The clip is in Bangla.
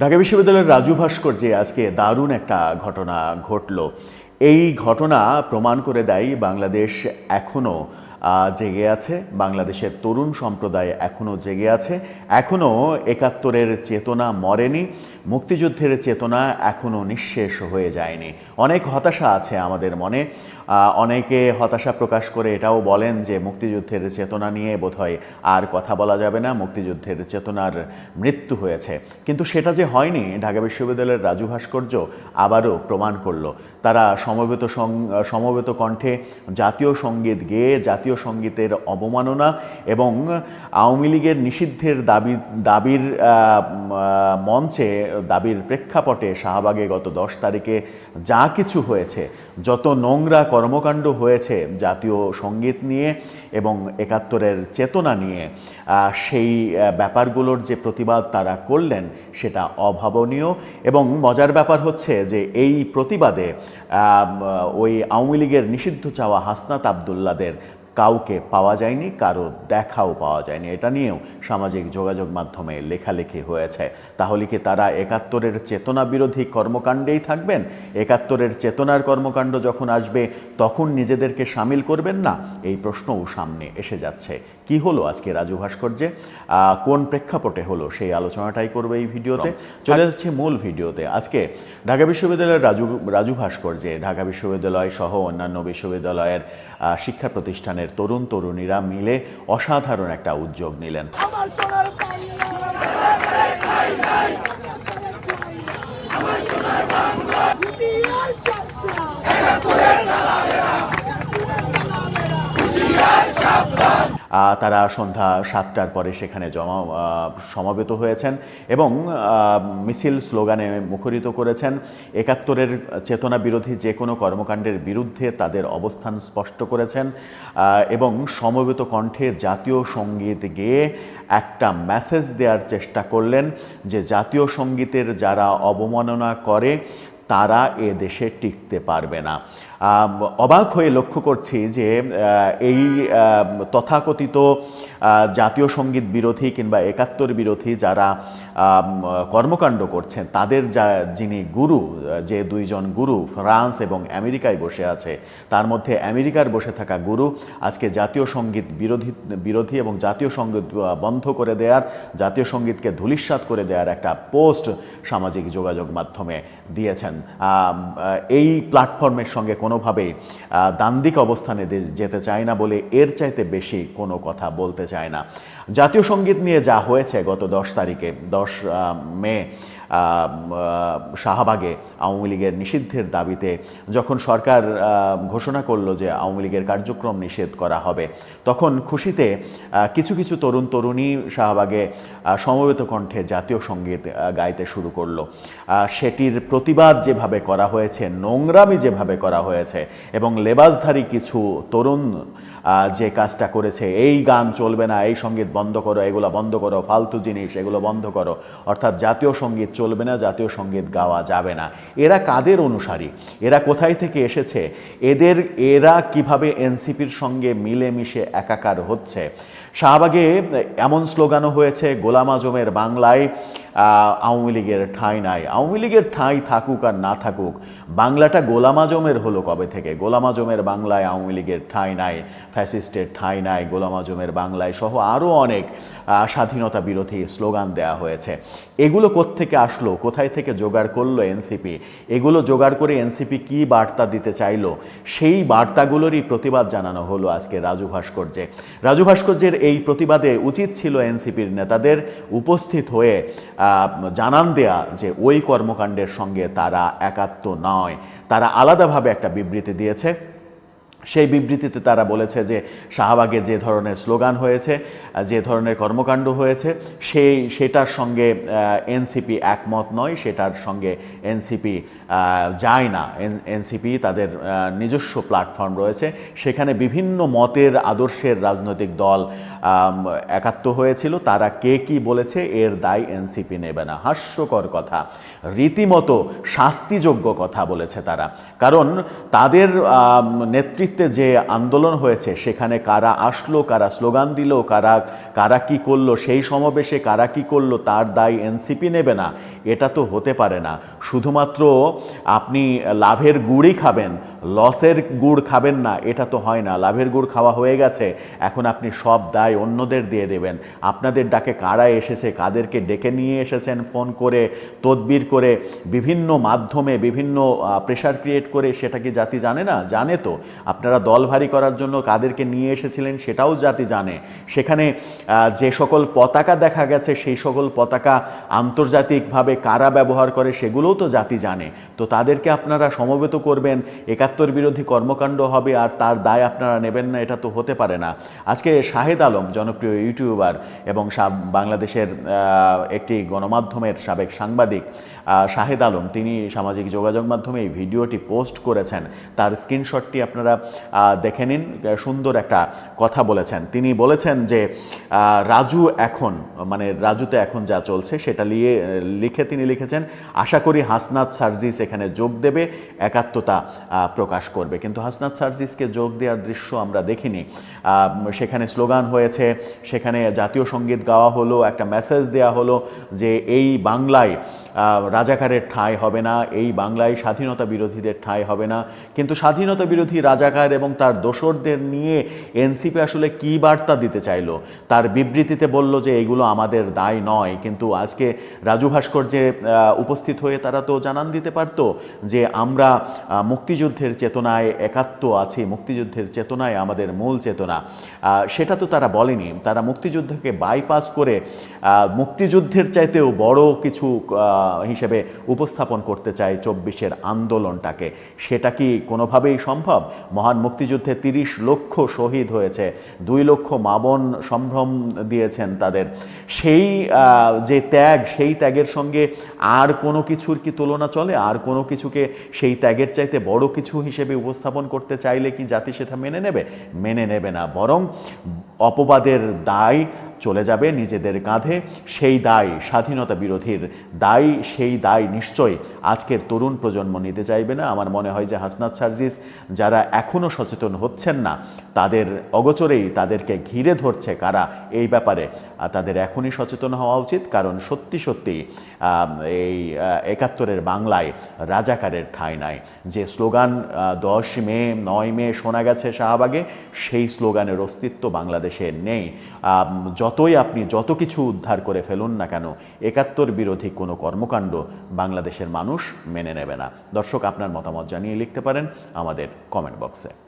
ঢাকা বিশ্ববিদ্যালয়ের রাজু ভাস্কর্যে আজকে দারুণ একটা ঘটনা ঘটল। এই ঘটনা প্রমাণ করে দেয় বাংলাদেশ এখনও জেগে আছে। বাংলাদেশের তরুণ সম্প্রদায় এখনও জেগে আছে। এখনও একাত্তরের চেতনা মরেনি। মুক্তিযুদ্ধের চেতনা এখনও নিঃশেষ হয়ে যায়নি। অনেক হতাশা আছে আমাদের মনে। অনেকে হতাশা প্রকাশ করে এটাও বলেন যে মুক্তিযুদ্ধের চেতনা নিয়ে বোধহয় আর কথা বলা যাবে না, মুক্তিযুদ্ধের চেতনার মৃত্যু হয়েছে। কিন্তু সেটা যে হয়নি, ঢাকা বিশ্ববিদ্যালয়ের রাজু ভাস্কর্য আবারও প্রমাণ করল। তারা সমবেত সমবেত কণ্ঠে জাতীয় সংগীত গেয়ে জাতীয় সঙ্গীতের অবমাননা এবং আওয়ামী লীগের নিষিদ্ধের দাবি, দাবির মঞ্চে দাবির প্রেক্ষাপটে শাহবাগে গত দশ তারিখে যা কিছু হয়েছে, যত নোংরা কর্মকাণ্ড হয়েছে জাতীয় সংগীত নিয়ে এবং একাত্তরের চেতনা নিয়ে। সেই ব্যাপারগুলোর যে প্রতিবাদ তারা করলেন সেটা অভাবনীয় এবং মজার ব্যাপার হচ্ছে যে এই প্রতিবাদে ওই আওয়ামী লীগের নিষিদ্ধ চাওয়া হাসনাত আবদুল্লাদের কাউকে পাওয়া যায়নি, কারও দেখাও পাওয়া যায়নি। এটা নিয়েও সামাজিক যোগাযোগ মাধ্যমে লেখালেখি হয়েছে। তাহলে কি তারা একাত্তরের চেতনা বিরোধী কর্মকাণ্ডেই থাকবেন? একাত্তরের চেতনার কর্মকাণ্ড যখন আসবে, তখন নিজেদেরকে সামিল করবেন না? এই প্রশ্নও সামনে এসে যাচ্ছে। কি হলো আজকে রাজু ভাস্কর্যে? আহ, কোন প্রেক্ষাপটে হলো? সেই আলোচনাটাই করবে এই ভিডিওতে। চলে যাচ্ছে মূল ভিডিওতে। আজকে ঢাকা বিশ্ববিদ্যালয়ের রাজু রাজু ভাস্কর্যে ঢাকা বিশ্ববিদ্যালয় সহ অন্যান্য বিশ্ববিদ্যালয়ের আহ, শিক্ষা প্রতিষ্ঠানের তরুণ তরুণীরা মিলে অসাধারণ একটা উদ্যোগ নিলেন। আমার সোনার তারা সন্ধ্যা সাতটার পরে সেখানে জমা সমবেত হয়েছেন এবং মিছিল স্লোগানে মুখরিত করেছেন। একাত্তরের চেতনা বিরোধী যে কোনো কর্মকাণ্ডের বিরুদ্ধে তাদের অবস্থান স্পষ্ট করেছেন এবং সমবেত কণ্ঠে জাতীয় সংগীত গেয়ে একটা মেসেজ দেওয়ার চেষ্টা করলেন যে জাতীয় সঙ্গীতের যারা অবমাননা করে তারা এ দেশে টিকতে পারবে না। অবাক হয়ে লক্ষ্য করছি যে এই তথাকথিত জাতীয় সংগীত বিরোধী কিংবা একাত্তর বিরোধী যারা কর্মকাণ্ড করছেন, তাদের যা, যিনি গুরু, যে দুইজন গুরু, ফ্রান্স এবং আমেরিকায় বসে আছে, তার মধ্যে আমেরিকার বসে থাকা গুরু, আজকে জাতীয় সংগীত বিরোধী বিরোধী এবং জাতীয় সংগীত বন্ধ করে দেওয়ার জাতীয় সঙ্গীতকে ধূলিসাৎ করে দেওয়ার একটা পোস্ট সামাজিক যোগাযোগ মাধ্যমে দিয়েছেন। এই প্ল্যাটফর্মের সঙ্গে কোনোভাবেই দান্দিক অবস্থানে যেতে চায় না বলে এর চাইতে বেশি কোনো কথা বলতে চায় না। জাতীয় সংগীত নিয়ে যা হয়েছে গত দশ তারিখে, দশ মে শাহবাগে আওয়ামী লীগের নিষিদ্ধের দাবিতে যখন সরকার ঘোষণা করল যে আওয়ামী লীগের কার্যক্রম নিষেধ করা হবে, তখন খুশিতে কিছু কিছু তরুণ তরুণী শাহবাগে সমবেত কণ্ঠে জাতীয় সংগীত গাইতে শুরু করল। সেটির প্রতিবাদ যেভাবে করা হয়েছে, নোংরামি যেভাবে করা হয়েছে এবং লেবাসধারী কিছু তরুণ যে কাজটা করেছে, এই গান চলবে না, এই সংগীত বন্ধ করো, এগুলো বন্ধ করো, ফালতু জিনিস, এগুলো বন্ধ করো। অর্থাৎ জাতীয় সংগীত চলবে না, জাতীয় সংগীত গাওয়া যাবে না। এরা কাদের অনুসারী? এরা কোথায় থেকে এসেছে? এদের, এরা কীভাবে এনসিপির সঙ্গে মিলেমিশে একাকার হচ্ছে? শাহবাগে এমন স্লোগানও হয়েছে, গোলাম আজমের বাংলায় আওয়ামী লীগের ঠাঁই নাই। আওয়ামী লীগের ঠাঁই থাকুক আর না থাকুক, বাংলাটা গোলাম আজমের হলো কবে থেকে? গোলাম আজমের বাংলায় আওয়ামী লীগের ঠাঁই নাই, ফ্যাসিস্টের ঠাঁই নাই, গোলাম আজমের বাংলায় সহ আরও অনেক স্বাধীনতা বিরোধী স্লোগান দেয়া হয়েছে। এগুলো কোত্থেকে আসলো? কোথায় থেকে জোগাড় করল এনসিপি? এগুলো জোগাড় করে এনসিপি কি বার্তা দিতে চাইলো? সেই বার্তাগুলোরই প্রতিবাদ জানানো হলো আজকে রাজু ভাস্কর্যে। রাজু ভাস্কর্যের এই প্রতিবাদে উচিত ছিল এনসিপির নেতাদের উপস্থিত হয়ে জানান দেয়া যে ওই কর্মকাণ্ডের সঙ্গে তারা একাত্ম নয়। তারা আলাদাভাবে একটা বিবৃতি দিয়েছে। সেই বিবৃতিতে তারা বলেছে যে শাহবাগে যে ধরনের স্লোগান হয়েছে যে ধরনের কর্মকাণ্ড হয়েছে সেই সেটার সঙ্গে এনসিপি একমত নয় সেটার সঙ্গে এনসিপি যায় না। এনসিপি তাদের নিজস্ব প্ল্যাটফর্ম রয়েছে। সেখানে বিভিন্ন মতের আদর্শের রাজনৈতিক দল একাত্ম হয়েছিল। তারা কে কি বলেছে এর দায় এনসিপি নেবে না। হাস্যকর কথা। রীতিমতো শাস্তিযোগ্য কথা বলেছে তারা। কারণ তাদের আম, নেতৃত্বে যে আন্দোলন হয়েছে, সেখানে কারা আসলো, কারা স্লোগান দিল, কারা কারা কি করল, সেই সমাবেশে কারা কি করল, তার দায় এনসিপি নেবে না। এটা তো হতে পারে না। শুধুমাত্র আপনি লাভের গুড়ই খাবেন, লসের গুড় খাবেন না, এটা তো হয় না। লাভের গুড় খাওয়া হয়ে গেছে, এখন আপনি সব দায় অন্যদের দিয়ে দেবেন। আপনাদের ডাকে কারা এসেছে, কাদেরকে ডেকে নিয়ে এসেছেন ফোন করে, তদবির করে, বিভিন্ন মাধ্যমে, বিভিন্ন প্রেশার ক্রিয়েট করে, সেটা কি জাতি জানে না? জানে তো। আপনারা দল ভারী করার জন্য কাদেরকে নিয়ে এসেছিলেন, সেটাও জাতি জানে। সেখানে যে সকল পতাকা দেখা গেছে, সেই সকল পতাকা আন্তর্জাতিকভাবে কারা ব্যবহার করে সেগুলোও তো জাতি জানে। তো তাদেরকে আপনারা সমবেত করবেন, একাত্তর বিরোধী কর্মকাণ্ড হবে আর তার দায় আপনারা নেবেন না, এটা তো হতে পারে না। আজকে শাহেদ আলম, জনপ্রিয় ইউটিউবার এবং বাংলাদেশের একটি গণমাধ্যমের সাবেক সাংবাদিক শাহেদ আলম, তিনি সামাজিক যোগাযোগ মাধ্যমে এই ভিডিওটি পোস্ট করেছেন। তার স্ক্রিনশটটি আপনারা দেখে নিন সুন্দর একটা কথা বলেছেন। তিনি বলেছেন যে রাজু এখন মানে রাজুতে এখন যা চলছে সেটা নিয়ে লিখে তিনি লিখেছেন, আশা করি হাসনাত সার্জিস এখানে যোগ দেবে, একাত্মতা প্রকাশ করবে। কিন্তু হাসনাত সার্জিসকে যোগ দেওয়ার দৃশ্য আমরা দেখিনি। সেখানে স্লোগান হয়েছে, সেখানে জাতীয় সংগীত গাওয়া হলো, একটা মেসেজ দেওয়া হলো যে, এই বাংলায় রাজাকারের ঠাঁই হবে না এই বাংলায় স্বাধীনতা বিরোধীদের ঠাঁই হবে না। কিন্তু স্বাধীনতা বিরোধী রাজাকার এবং তার দোসরদের নিয়ে এনসিপি আসলে কি বার্তা দিতে চাইলো? তার বিবৃতিতে বলল যে এগুলো আমাদের দায় নয়। কিন্তু আজকে রাজু ভাস্কর্যে আহ, উপস্থিত হয়ে তারা তো জানান দিতে পারতো যে আমরা মুক্তিযুদ্ধের চেতনায় একাত্ম আছি। মুক্তিযুদ্ধের চেতনায় আমাদের মূল চেতনা। সেটা তো তারা বলেনি। তারা মুক্তিযুদ্ধকে বাইপাস করে মুক্তিযুদ্ধের চাইতেও বড় কিছু আহ, হিসেবে উপস্থাপন করতে চায় চব্বিশের আন্দোলনটাকে। সেটা কি কোনোভাবেই সম্ভব? মহান মুক্তিযুদ্ধে তিরিশ লক্ষ শহীদ হয়েছে, দুই লক্ষ মাবন সম্ভ্রম দিয়েছেন তাদের। সেই যে ত্যাগ, সেই ত্যাগের সঙ্গে আর কোনো কিছুর কি তুলনা চলে? আর কোনো কিছুকে সেই ত্যাগের চাইতে বড় কিছু হিসেবে উপস্থাপন করতে চাইলে কি জাতি সেটা মেনে নেবে? মেনে নেবে না। বরং অপবাদের দায় চলে যাবে নিজেদের কাঁধে। সেই দায় স্বাধীনতা বিরোধীর দায়, সেই দায় নিশ্চয়ই আজকের তরুণ প্রজন্ম নিতে চাইবে না। আমার মনে হয় যে হাসনাত সার্জিস যারা এখনও সচেতন হচ্ছেন না, তাদের অগোচরেই তাদেরকে ঘিরে ধরছে কারা এই ব্যাপারে। তাদের এখনই সচেতন হওয়া উচিত, কারণ সত্যি সত্যি এই একাত্তরের বাংলায় রাজাকারের ঠাঁই নাই। যে স্লোগান দশ মে, নয় মে শোনা গেছে শাহবাগে, সেই স্লোগানের অস্তিত্ব বাংলাদেশে নেই। যতই আপনি যত কিছু উদ্ধার করে ফেলুন না কেন, একাত্তর বিরোধী কোনো কর্মকাণ্ড বাংলাদেশের মানুষ মেনে নেবে না। দর্শক, আপনার মতামত জানিয়ে লিখতে পারেন আমাদের কমেন্ট বক্সে